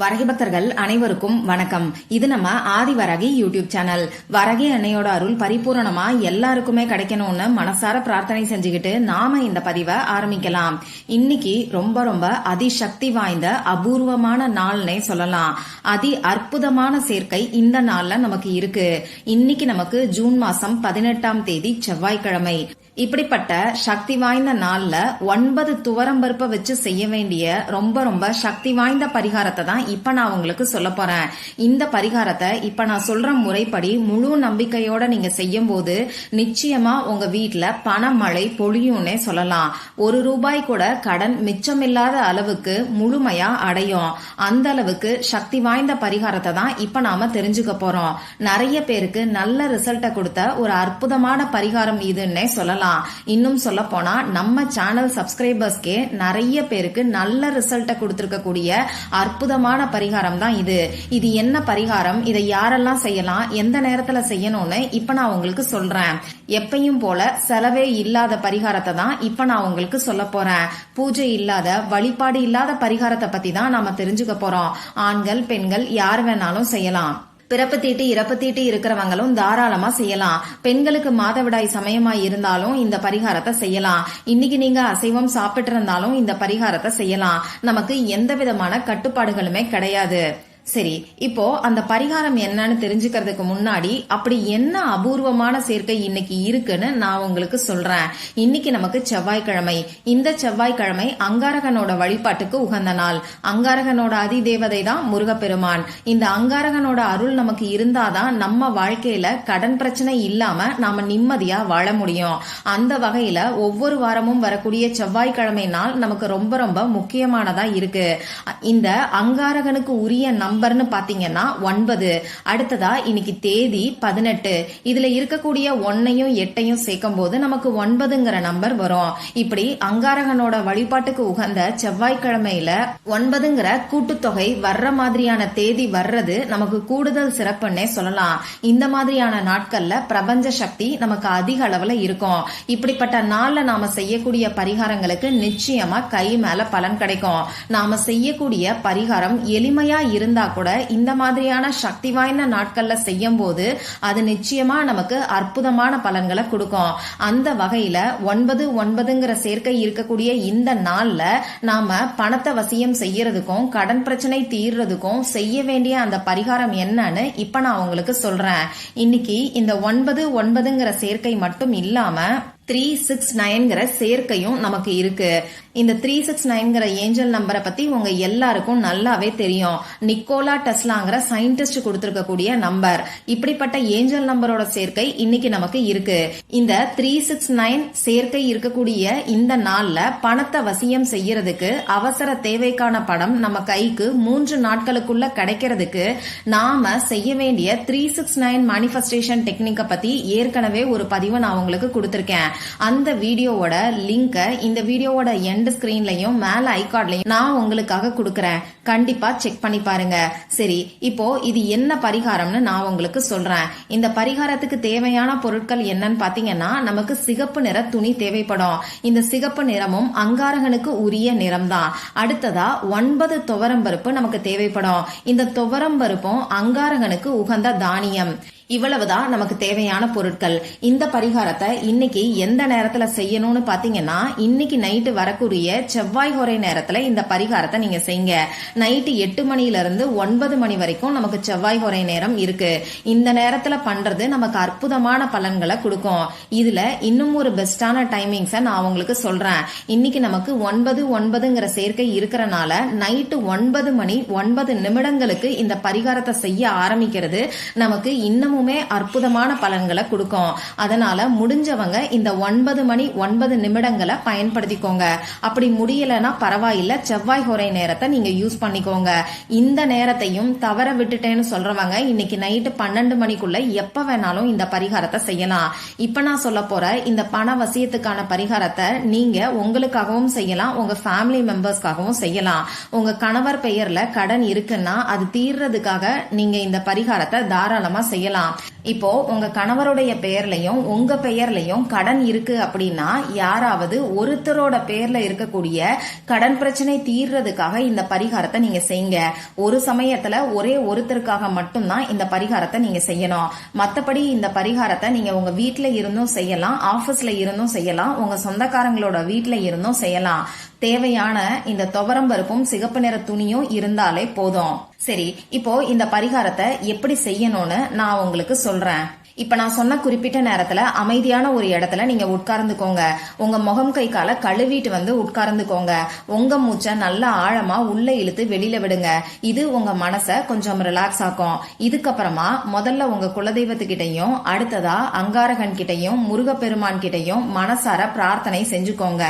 வரகி பக்தர்கள் அனைவருக்கும் வணக்கம். இது நம்ம ஆதி வரகி யூடியூப் சேனல். வரகி அன்னையோட அருள் பரிபூரணமா எல்லாருக்குமே கிடைக்கணும்னு மனசார பிரார்த்தனை செஞ்சுக்கிட்டு நாம இந்த பதிவை ஆரம்பிக்கலாம். இன்னைக்கு ரொம்ப ரொம்ப அதிசக்தி வாய்ந்த அபூர்வமான நாள்னே சொல்லலாம். அதி அற்புதமான சேர்க்கை இந்த நாள்ல நமக்கு இருக்கு. இன்னைக்கு நமக்கு ஜூன் மாசம் பதினெட்டாம் தேதி செவ்வாய்க்கிழமை. இப்படிப்பட்ட சக்தி வாய்ந்த நாள்ல ஒன்பது துவரம் பருப்பை வச்சு செய்ய வேண்டிய ரொம்ப ரொம்ப சக்தி வாய்ந்த பரிகாரத்தை தான் இப்ப நான் உங்களுக்கு சொல்ல போறேன். இந்த பரிகாரத்தை இப்ப நான் சொல்ற முறைப்படி முழு நம்பிக்கையோட நீங்க செய்யும் போது நிச்சயமா உங்க வீட்டுல பணமழை பொழியும்னே சொல்லலாம். ஒரு ரூபாய் கூட கடன் மிச்சமில்லாத அளவுக்கு முழுமையா அடையும். அந்த அளவுக்கு சக்தி வாய்ந்த பரிகாரத்தை தான் இப்ப நாம தெரிஞ்சுக்க போறோம். நிறைய பேருக்கு நல்ல ரிசல்ட்டை கொடுத்த ஒரு அற்புதமான பரிகாரம் இதுன்னே சொல்லலாம். இன்னும் சொல்ல போனா நம்ம சேனல் சப்ஸ்கிரைபர்ஸ்க்கே நிறைய பேருக்கு நல்ல ரிசல்ட்டை கொடுத்துருக்கக்கூடிய அற்புதமான பரிகாரம் தான் இது. இது என்ன பரிகாரம்? இதை யாரெல்லாம் செய்யலாம்? எந்த நேரத்துல செய்யணும்னு இப்ப நான் உங்களுக்கு சொல்றேன். எப்பையும் போல செலவே இல்லாத பரிகாரத்தை தான் இப்ப நான் உங்களுக்கு சொல்ல போறேன். பூஜை இல்லாத வழிபாடு இல்லாத பரிகாரத்தை பத்தி தான் நாம தெரிஞ்சுக்க போறோம். ஆண்கள் பெண்கள் யார் வேணாலும் செய்யலாம். பிறப்பு தீட்டு இறப்பு தீட்டு இருக்கிறவங்களும் தாராளமா செய்யலாம். பெண்களுக்கு மாதவிடாய் சமயமா இருந்தாலும் இந்த பரிகாரத்தை செய்யலாம். இன்னைக்கு நீங்க அசைவம் சாப்பிட்டு இருந்தாலும் இந்த பரிகாரத்தை செய்யலாம். நமக்கு எந்த விதமான கட்டுப்பாடுகளுமே கிடையாது. சரி இப்போ அந்த பரிகாரம் என்னன்னு தெரிஞ்சுக்கிறதுக்கு முன்னாடி அப்படி என்ன அபூர்வமான சேர்க்கை இன்னைக்கு இருக்குன்னு நான் உங்களுக்கு சொல்றேன். இன்னைக்கு நமக்கு செவ்வாய்க்கிழமை. இந்த செவ்வாய்க்கிழமை அங்காரகனோட வழிபாட்டுக்கு உகந்த நாள். அங்காரகனோட அதிதேவதை தான் முருகப்பெருமான். இந்த அங்காரகனோட அருள் நமக்கு இருந்தாதான் நம்ம வாழ்க்கையில கடன் பிரச்சனை இல்லாம நாம நிம்மதியா வாழ முடியும். அந்த வகையில ஒவ்வொரு வாரமும் வரக்கூடிய செவ்வாய்க்கிழமை நாள் நமக்கு ரொம்ப ரொம்ப முக்கியமானதா இருக்கு. இந்த அங்காரகனுக்கு உரிய நம்பர்னு பாத்தீங்கன்னா ஒன்பது. அடுத்ததா இன்னைக்கு தேதி பதினெட்டு. இதுல இருக்கக்கூடிய ஒன்னையும் எட்டையும் சேர்க்கும் போது நமக்கு ஒன்பதுங்கிற நம்பர் வரும். இப்படி அங்காரகனோட வழிபாட்டுக்கு உகந்த செவ்வாய்க்கிழமையில ஒன்பதுங்கிற கூட்டுத்தொகை வர்ற மாதிரியான தேதி வர்றது நமக்கு கூடுதல் சிறப்புன்னே சொல்லலாம். இந்த மாதிரியான நாட்கள்ல பிரபஞ்ச சக்தி நமக்கு அதிக அளவுல இருக்கும். இப்படிப்பட்ட நாள்ல நாம செய்யக்கூடிய பரிகாரங்களுக்கு நிச்சயமா கை மேல பலன் கிடைக்கும். நாம செய்யக்கூடிய பரிகாரம் எளிமையா இருந்தா கூட இந்த மாதிரியான சக்தி வாய்ந்த நாட்கள்ல செய்யும் போது அது நிச்சயமா நமக்கு அற்புதமான பலன்களை கொடுக்கும். அந்த வகையில ஒன்பது ஒன்பதுங்கிற சேர்க்கை இருக்கக்கூடிய இந்த நாள்ல நாம பணத்தை வசியம் செய்யறதுக்கும் கடன் பிரச்சனை தீர்றதுக்கும் செய்ய வேண்டிய அந்த பரிகாரம் என்னன்னு இப்ப நான் உங்களுக்கு சொல்றேன். இன்னைக்கு இந்த ஒன்பது ஒன்பதுங்கிற சேர்க்கை மட்டும் இல்லாம த்ரீ சிக்ஸ் நைன்கிற சேர்க்கையும் நமக்கு இருக்கு. இந்த த்ரீ சிக்ஸ் நைன்கிற ஏஞ்சல் நம்பரை பத்தி உங்க எல்லாருக்கும் நல்லாவே தெரியும். நிக்கோலா டெஸ்லாங்கிற சயின்டிஸ்ட் கொடுத்திருக்கக்கூடிய நம்பர். இப்படிப்பட்ட ஏஞ்சல் நம்பரோட சேர்க்கை இன்னைக்கு நமக்கு இருக்கு. இந்த த்ரீ சிக்ஸ் நைன் சேர்க்கை இருக்கக்கூடிய இந்த நாள்ல பணத்தை வசியம் செய்யறதுக்கு அவசர தேவைக்கான பணம் நம்ம கைக்கு மூன்று நாட்களுக்குள்ள கிடைக்கிறதுக்கு நாம செய்ய வேண்டிய த்ரீ சிக்ஸ் நைன் மேனிஃபெஸ்டேஷன் டெக்னிக்கை பத்தி ஏற்கனவே ஒரு பதிவை நான் உங்களுக்கு கொடுத்திருக்கேன். அந்த வீடியோவோட லிங்க இந்த வீடியோவோட எண்ட் ஸ்கிரீன்லயும் மேல ஐகார்ட்லயும் நான் உங்களுக்காக கொடுக்கறேன். கண்டிப்பா செக் பண்ணி பாருங்க. சரி இப்போ இது என்ன பரிகாரம்னு நான் உங்களுக்கு சொல்றேன். இந்த பரிகாரத்துக்கு தேவையான பொருட்கள் என்னன்னு பாத்தீங்கன்னா நமக்கு சிகப்பு நிற துணி தேவைப்படும். இந்த சிகப்பு நிறமும் அங்காரகனுக்கு உரிய நிறம் தான் அடுத்ததா ஒன்பது துவரம்பருப்பு நமக்கு தேவைப்படும். இந்த துவரம்பருப்பும் அங்காரகனுக்கு உகந்த தானியம். இவ்வளவுதான் நமக்கு தேவையான பொருட்கள். இந்த பரிகாரத்தை இன்னைக்கு எந்த நேரத்துல செய்யணும்னு பாத்தீங்கன்னா இன்னைக்கு நைட்டு வரக்கூடிய செவ்வாய் ஹோரை நேரத்துல இந்த பரிகாரத்தை நீங்க செய்யுங்க. நைட்டு எட்டு மணில இருந்து ஒன்பது மணி வரைக்கும் நமக்கு செவ்வாய் ஹோரை நேரம் இருக்கு. இந்த நேரத்துல பண்றது நமக்கு அற்புதமான பலன்களை கொடுக்கும். இதுல இன்னும் ஒரு பெஸ்டான டைமிங்ஸ நான் உங்களுக்கு சொல்றேன். இன்னைக்கு நமக்கு ஒன்பது ஒன்பதுங்கிற சேர்க்கை இருக்கிறனால நைட்டு ஒன்பது மணி ஒன்பது நிமிடங்களுக்கு இந்த பரிகாரத்தை செய்ய ஆரம்பிக்கிறது. நமக்கு இன்னமும் இன்னமுமே அற்புதமான பலன்களை கொடுக்கும். அதனால முடிஞ்சவங்க இந்த ஒன்பது மணி ஒன்பது நிமிடங்களை பயன்படுத்திக்கோங்க. அப்படி முடியலன்னா பரவாயில்ல. செவ்வாய் ஹோரை நேரத்தை நீங்க யூஸ் பண்ணிக்கோங்க. இந்த நேரத்தையும் தவற விட்டுட்டேன்னு சொல்றவங்க இன்னைக்கு நைட்டு பன்னெண்டு மணிக்குள்ள எப்ப வேணாலும் இந்த பரிகாரத்தை செய்யலாம். இப்ப நான் சொல்ல போற இந்த பண வசியத்துக்கான பரிகாரத்தை நீங்க உங்களுக்காகவும் செய்யலாம். உங்க ஃபேமிலி மெம்பர்ஸ்க்காகவும் செய்யலாம். உங்க கணவர் பெயர்ல கடன் இருக்குன்னா அது தீர்றதுக்காக நீங்க இந்த பரிகாரத்தை தாராளமா செய்யலாம். பண்ணலாம் இப்போ உங்க கணவருடைய பெயர்லயும் உங்க பெயர்லயும் கடன் இருக்கு அப்படின்னா யாராவது ஒருத்தரோட பேர்ல இருக்கக்கூடிய கடன் பிரச்சனை தீர்றதுக்காக இந்த பரிகாரத்தை நீங்க செய்யுங்க. ஒரு சமயத்துல ஒரே ஒருத்தருக்காக மட்டும்தான் இந்த பரிகாரத்தை நீங்க செய்யணும். மத்தபடி இந்த பரிகாரத்தை நீங்க உங்க வீட்டுல இருந்தும் செய்யலாம் ஆபீஸ்ல இருந்தும் செய்யலாம் உங்க சொந்தக்காரங்களோட வீட்டுல இருந்தும் செய்யலாம். தேவையான இந்த துவரம்பருப்பும் சிகப்பு நிற துணியும் இருந்தாலே போதும். சரி இப்போ இந்த பரிகாரத்தை எப்படி செய்யணும்னு நான் உங்களுக்கு சொல்றேன். இப்ப நான் சொன்ன குறிப்பிட்ட நேரத்துல அமைதியான ஒரு இடத்துல நீங்க உட்கார்ந்துக்கோங்க. உங்க முகம் கை கால கழுவிட்டு வந்து உட்கார்ந்துக்கோங்க. உங்க மூச்சை நல்லா ஆழமா உள்ள இழுத்து வெளியில விடுங்க. இது உங்க மனச கொஞ்சம் ரிலாக்ஸ் ஆக்கும். இதுக்கப்புறமா முதல்ல உங்க குலதெய்வத்துக்கிட்டையும் அடுத்ததா அங்காரகன் கிட்டையும் முருகப்பெருமான் கிட்டையும் மனசார பிரார்த்தனை செஞ்சுக்கோங்க.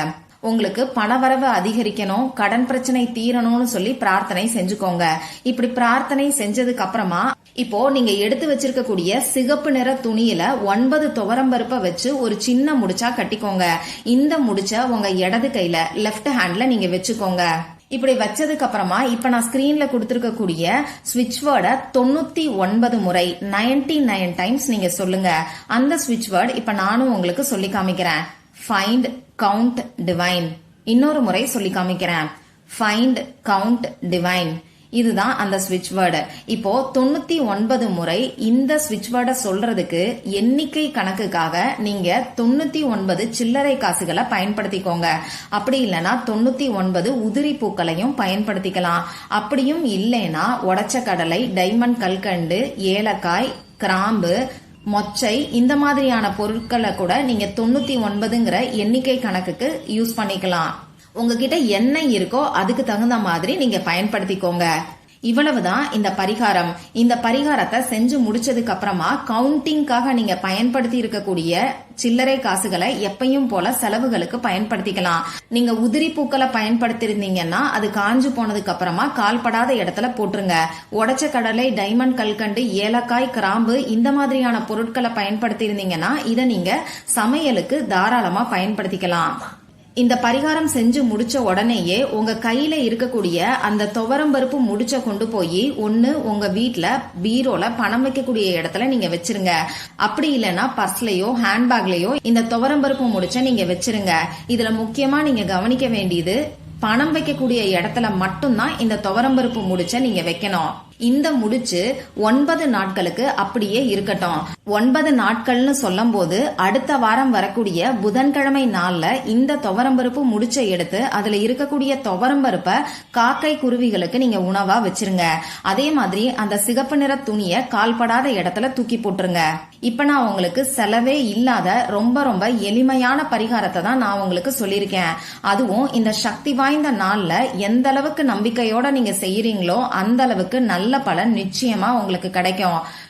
உங்களுக்கு பணவரவு அதிகரிக்கணும் கடன் பிரச்சனை தீரணும்னு சொல்லி பிரார்த்தனை செஞ்சுக்கோங்க. இப்படி பிரார்த்தனை செஞ்சதுக்கு அப்புறமா இப்போ நீங்க எடுத்து வச்சிருக்கக்கூடிய சிகப்பு நிற துணியில ஒன்பது துவரம்பருப்பை வச்சு ஒரு சின்ன முடிச்சா கட்டிக்கோங்க. இந்த முடிச்ச உங்க இடது கையில லெஃப்ட் ஹேண்ட்ல நீங்க வச்சுக்கோங்க. இப்படி வச்சதுக்கு அப்புறமா இப்ப நான் ஸ்கிரீன்ல கொடுத்திருக்கக்கூடிய ஸ்விட்ச் வேர்டை தொண்ணூத்தி ஒன்பது முறை நைன்டி நைன் டைம்ஸ் நீங்க சொல்லுங்க. அந்த ஸ்விட்ச் வேர்ட் இப்ப நானும் உங்களுக்கு சொல்லி காமிக்கிறேன். ஃபைண்ட் கவுண்ட் டிவைன் இன்னொரு முறை சொல்லி காமிக்கிறேன். ஃபைண்ட் கவுண்ட் டிவைன் இதுதான் அந்த ஸ்விட்ச் வேர்டு இப்போ தொண்ணூத்தி ஒன்பது முறை இந்த ஸ்விட்ச் வேர்டை சொல்றதுக்கு எண்ணிக்கை கணக்குக்காக நீங்க தொண்ணூத்தி ஒன்பது சில்லறை காசுகளை பயன்படுத்திக்கோங்க. அப்படி இல்லைன்னா தொண்ணூத்தி ஒன்பது உதிரி பூக்களையும் பயன்படுத்திக்கலாம். அப்படியும் இல்லைன்னா உடச்ச கடலை டைமண்ட் கல்கண்டு ஏலக்காய் கிராம்பு மொச்சை இந்த மாதிரியான பொருட்களை கூட நீங்க தொண்ணூத்தி ஒன்பதுங்கிற எண்ணிக்கை கணக்குக்கு யூஸ் பண்ணிக்கலாம். உங்ககிட்ட என்ன இருக்கோ அதுக்கு தகுந்த மாதிரி நீங்க பயன்படுத்திக்கோங்க. இவ்வளவுதான் இந்த பரிகாரம். இந்த பரிகாரத்தை செஞ்சு முடிச்சதுக்கு அப்புறமா கவுண்டிங்காக நீங்க பயன்படுத்தி இருக்கக்கூடிய சில்லறை காசுகளை எப்பையும் போல செலவுகளுக்கு பயன்படுத்திக்கலாம். நீங்க உதிரி பூக்களை பயன்படுத்திருந்தீங்கன்னா அது காஞ்சு போனதுக்கு அப்புறமா கால்படாத இடத்துல போட்டுருங்க. உடச்ச கடலை டைமண்ட் கல்கண்டு ஏலக்காய் கிராம்பு இந்த மாதிரியான பொருட்களை பயன்படுத்தி இருந்தீங்கன்னா இதை நீங்க சமையலுக்கு தாராளமா பயன்படுத்திக்கலாம். இந்த பரிகாரம் செஞ்சு முடிச்ச உடனேயே உங்க கையில இருக்கக்கூடிய அந்த துவரம்பருப்பு முடிச்ச கொண்டு போய் ஒன்னு உங்க வீட்ல பீரோல பணம் வைக்கக்கூடிய இடத்துல நீங்க வச்சிருங்க. அப்படி இல்லைன்னா பர்ஸ்லயோ ஹேண்ட்பேக்லயோ இந்த துவரம்பருப்பு முடிச்ச நீங்க வச்சிருங்க. இதுல முக்கியமா நீங்க கவனிக்க வேண்டியது பணம் வைக்கக்கூடிய இடத்துல மட்டும்தான் இந்த துவரம்பருப்பு முடிச்ச நீங்க வைக்கணும். இந்த முடிச்சு ஒன்பது நாட்களுக்கு அப்படியே இருக்கட்டும். ஒன்பது நாட்கள்னு சொல்லும் போது அடுத்த வாரம் வரக்கூடிய புதன்கிழமை நாள்ல இந்த துவரம்பருப்பு முடிச்ச எடுத்து அதுல இருக்கக்கூடிய துவரம்பருப்பை காக்கை குருவிகளுக்கு நீங்க உணவா வச்சிருங்க. அதே மாதிரி அந்த சிகப்பு நிற துணிய கால்படாத இடத்துல தூக்கி போட்டுருங்க. இப்ப நான் உங்களுக்கு செலவே இல்லாத ரொம்ப ரொம்ப எளிமையான பரிகாரத்தை தான் நான் உங்களுக்கு சொல்லியிருக்கேன். அதுவும் இந்த சக்தி வாய்ந்த நாள்ல எந்த அளவுக்கு நம்பிக்கையோட நீங்க செய்யறீங்களோ அந்த அளவுக்கு நல்ல பலன் நிச்சயமா உங்களுக்கு கிடைக்கும்.